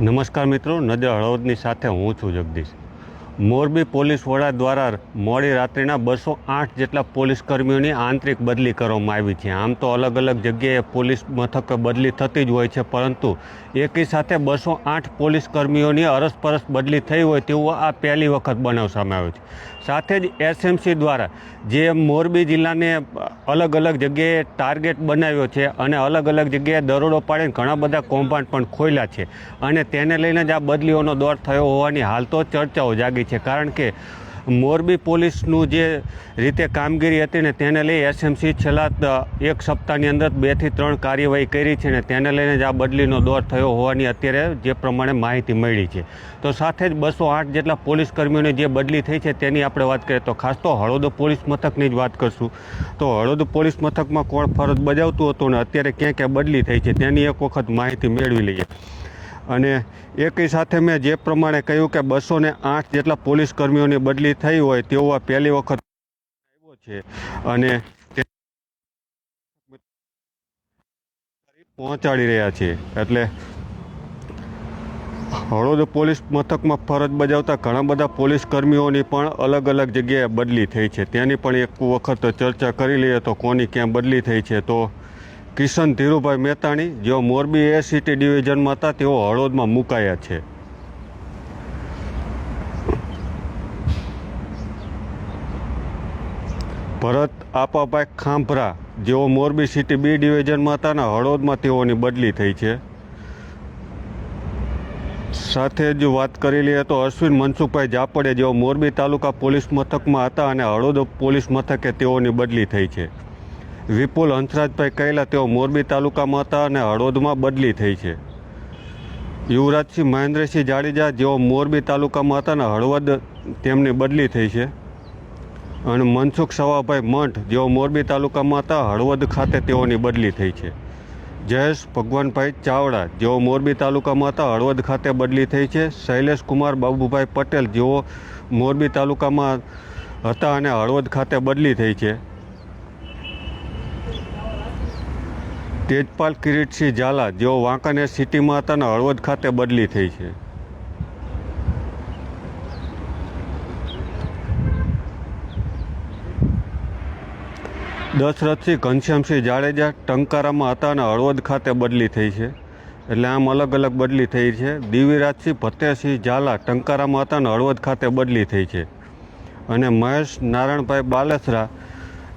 નમસ્કાર મિત્રો નજર હળવદની સાથે હું છું જગદીશ. મોરબી પોલીસ વડા દ્વારા મોડી રાત્રિના બસો આઠ જેટલા પોલીસ કર્મીઓની આંતરિક બદલી કરવામાં આવી છે. આમ તો અલગ અલગ જગ્યાએ પોલીસ મથકે બદલી થતી જ હોય છે, પરંતુ એકી સાથે બસો આઠ પોલીસ કર્મીઓની અરસપરસ બદલી થઈ હોય તેવું આ પહેલી વખત બનાવ સામે આવ્યો છે. સાથે જ એસએમસી દ્વારા જે મોરબી જિલ્લાને અલગ અલગ જગ્યાએ ટાર્ગેટ બનાવ્યો છે અને અલગ અલગ જગ્યાએ દરોડો પાડીને ઘણા બધા કૌભાંડ પણ ખોલ્યા છે અને તેને લઈને જ આ બદલીઓનો દોર થયો હોવાની હાલ તો ચર્ચાઓ જાગી છે. કારણ કે મોરબી પોલીસનું જે રીતે કામગીરી હતી ને તેને લઈ એસએમસી છેલ્લા એક સપ્તાહની અંદર બેથી ત્રણ કાર્યવાહી કરી છે ને તેને લઈને જ આ બદલીનો દોર થયો હોવાની અત્યારે જે પ્રમાણે માહિતી મળી છે. તો સાથે જ બસો આઠ જેટલા પોલીસ કર્મીઓની જે બદલી થઈ છે તેની આપણે વાત કરીએ તો ખાસ તો હળોદ પોલીસ મથકની જ વાત કરશું. તો હળોદ પોલીસ મથકમાં કોણ ફરજ બજાવતું હતું ને અત્યારે ક્યાં ક્યાં બદલી થઈ છે તેની એક વખત માહિતી મેળવી લઈએ. અને એકી સાથે મેં જે પ્રમાણે કહ્યું કે બસો ને આઠ જેટલા પોલીસ કર્મીઓની બદલી થઈ હોય તેવો આ પહેલી વખત આવ્યો છે. અને પહોંચાડી રહ્યા છે. એટલે હળોદ પોલીસ મથકમાં ફરજ બજાવતા ઘણા બધા પોલીસ કર્મીઓની પણ અલગ અલગ જગ્યાએ બદલી થઈ છે. તેની પણ એક વખત ચર્ચા કરી લઈએ તો કોની ક્યાં બદલી થઈ છે તો કિશન ધીરુભાઈ મહેતાણી, જેઓ મોરબી એ સિટી ડિવિઝનમાં હતા, તેઓ હળોદમાં મુકાયા છે. ભરત આપાભાઈ ખાંભરા, જેઓ મોરબી સિટી બી ડિવિઝનમાં હતા અને હળોદમાં તેઓની બદલી થઈ છે. સાથે જ વાત કરી લઈએ તો અશ્વિન મનસુખભાઈ જાપડે, જેઓ મોરબી તાલુકા પોલીસ મથકમાં હતા અને હળોદ પોલીસ મથકે તેઓની બદલી થઈ છે. વિપુલ હંસરાજભાઈ કહેલા, તેઓ મોરબી તાલુકામાં હતા અને હળોદમાં બદલી થઈ છે. યુવરાજસિંહ મહેન્દ્રસિંહ જાડેજા, જેઓ મોરબી તાલુકામાં હતા અને હળવદ તેમની બદલી થઈ છે. અને મનસુખ સવાભાઈ મંઠ, જેઓ મોરબી તાલુકામાં હતા, હળવદ ખાતે તેઓની બદલી થઈ છે. જયેશ ભગવાનભાઈ ચાવડા, જેઓ મોરબી તાલુકામાં હતા, હળવદ ખાતે બદલી થઈ છે. શૈલેષ કુમાર બાબુભાઈ પટેલ, જેઓ મોરબી તાલુકામાં હતા અને હળવદ ખાતે બદલી થઈ છે. તેજપાલ કિરીટસિંહ ઝાલા, જેઓ વાંકાનેર સિટીમાં હતા અને હળવદ ખાતે બદલી થઈ છે. દશરથસિંહ ઘનશ્યામસિંહ જાડેજા ટંકારામાં હતા અને હળવદ ખાતે બદલી થઈ છે. એટલે આમ અલગ અલગ બદલી થઈ છે. દિવ્યરાજસિંહ ફતેહસિંહ ઝાલા ટંકારામાં હતા અને હળવદ ખાતે બદલી થઈ છે. અને મહેશ નારાયણભાઈ બાલસરા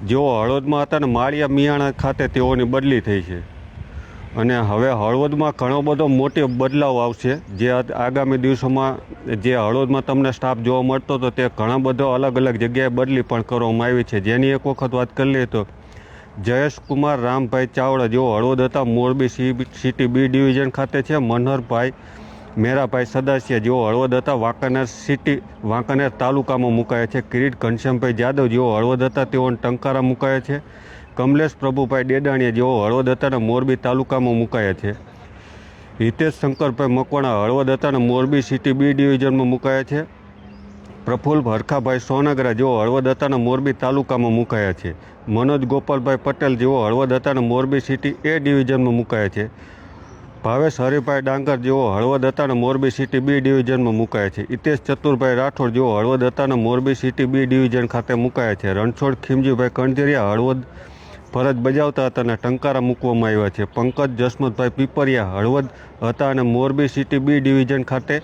જેઓ હળવદમાં હતા ને માળિયા મિયાણા ખાતે તેઓની બદલી થઈ છે. અને હવે હળવદમાં ઘણો બધો મોટો બદલાવ આવશે. જે આગામી દિવસોમાં જે હળવદમાં તમને સ્ટાફ જોવા મળતો હતો તે ઘણા બધો અલગ અલગ જગ્યાએ બદલી પણ કરવામાં આવી છે. જેની એક વખત વાત કરી લઈએ તો જયેશકુમાર રામભાઈ ચાવડા જેઓ હળવદ હતા, Morbi C city B division ખાતે છે. મનહરભાઈ મેરાભાઈ સદાસિયા જેઓ હળવદ હતા, વાંકાનેર સિટી, વાંકાનેર તાલુકામાં મુકાયા છે. કિરીટ ઘનશ્યામભાઈ જાદવ જેઓ હળવદ હતા, તેઓને ટંકારા મુકાયા છે. કમલેશ પ્રભુભાઈ ડેડાણીયા જેઓ હળવદ હતા અને મોરબી તાલુકામાં મુકાયા છે. હિતેશ શંકરભાઈ મકવાણા હળવદ હતા અને મોરબી સિટી બી ડિવિઝનમાં મુકાયા છે. પ્રફુલ્લ હરખાભાઈ સોનગરા જેઓ હળવદ હતા અને મોરબી તાલુકામાં મુકાયા છે. મનોજ ગોપાલભાઈ પટેલ જેઓ હળવદ હતા અને મોરબી સિટી એ ડિવિઝનમાં મુકાયા છે. ભાવેશ હરિભાઈ ડાંગર જેઓ હળવદ હતા અને મોરબી સિટી બી ડિવિઝનમાં મુકાયા છે. હિતેશ ચતુરભાઈ રાઠોડ જેઓ હળવદ હતા મોરબી સિટી બી ડિવિઝન ખાતે મુકાયા છે. રણછોડ ખીમજીભાઈ કણજરિયા હળવદ ફરજ બજાવતા હતા અને ટંકારા મૂકવામાં આવ્યા છે. પંકજ જસમતભાઈ પીપરિયા હળવદ હતા અને મોરબી સિટી બી ડિવિઝન ખાતે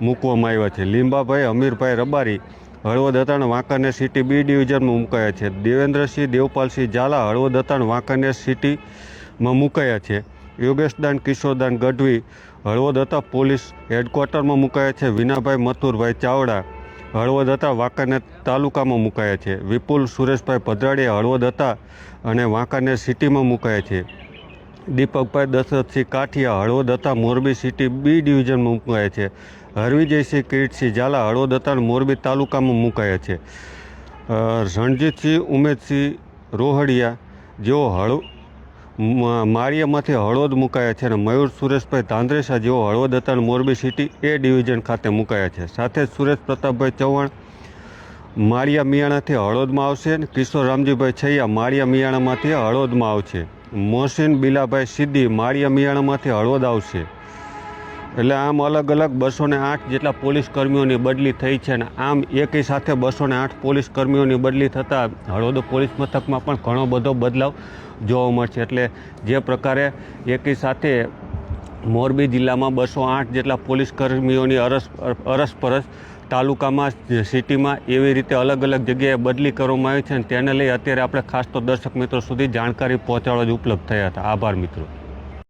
મૂકવામાં આવ્યા છે. લીંબાભાઈ અમીરભાઈ રબારી હળવદ હતાને વાંકાનેર સિટી બી ડિવિઝનમાં મુકાયા છે. દેવેન્દ્રસિંહ દેવપાલસિંહ ઝાલા હળવદ અને વાંકાનેર સિટીમાં મુકાયા છે. યોગેશદાન, કિશોરદાન, ગઢવી, હળવદ હતા પોલીસ હેડક્વાર્ટરમાં મુકાયા છે વિનાભાઈ મથુરભાઈ ચાવડા, હળવદ હતા વાંકાનેર તાલુકામાં મુકાયા છે. વિપુલ સુરેશભાઈ ભદ્રાડીયા હળવદ હતા અને વાંકાનેર સિટીમાં મુકાયા છે. દીપકભાઈ દશરથસિંહ કાઠિયા હળવદ હતા મોરબી સિટી બી ડિવિઝનમાં મુકાયા છે. હરવિજયસિંહ કિરીટસિંહ ઝાલા હળવદ હતા મોરબી તાલુકામાં મુકાયા છે. રણજીતસિંહ, ઉમેદસિંહ રોહડિયા જેઓ હળ મ- માળિયામાંથી હળવદ મુકાયા છે અને મયુર સુરેશભાઈ ધાંધ્રેસા જેઓ હળવદ હતા અને મોરબી સિટી એ ડિવિઝન ખાતે મુકાયા છે. સાથે સુરેશ પ્રતાપભાઈ ચૌહાણ માળિયા મિયાણાથી હળવદમાં આવશે અને કિશોર રામજીભાઈ છૈયા માળિયા મિયાણામાંથી હળવદમાં આવશે. મોહસિન બિલાભાઈ સિદ્ધિ માળિયા મિયાણામાંથી હળવદ આવશે. એટલે આમ અલગ અલગ બસો ને આઠ જેટલા પોલીસ કર્મીઓની બદલી થઈ છે અને આમ એકી સાથે બસો ને આઠ પોલીસ કર્મીઓની બદલી થતાં હળવદ પોલીસ મથકમાં પણ ઘણો બધો બદલાવ જોવા મળશે. એટલે જે પ્રકારે એકી સાથે મોરબી જિલ્લામાં બસો આઠ જેટલા પોલીસ કર્મીઓની અરસ અરસપરસ તાલુકામાં સિટીમાં એવી રીતે અલગ અલગ જગ્યાએ બદલી કરવામાં આવી છે અને તેને લઈ અત્યારે આપણે ખાસ તો દર્શક મિત્રો સુધી જાણકારી પહોંચાડવા જ ઉપલબ્ધ થયા હતા. આભાર મિત્રો.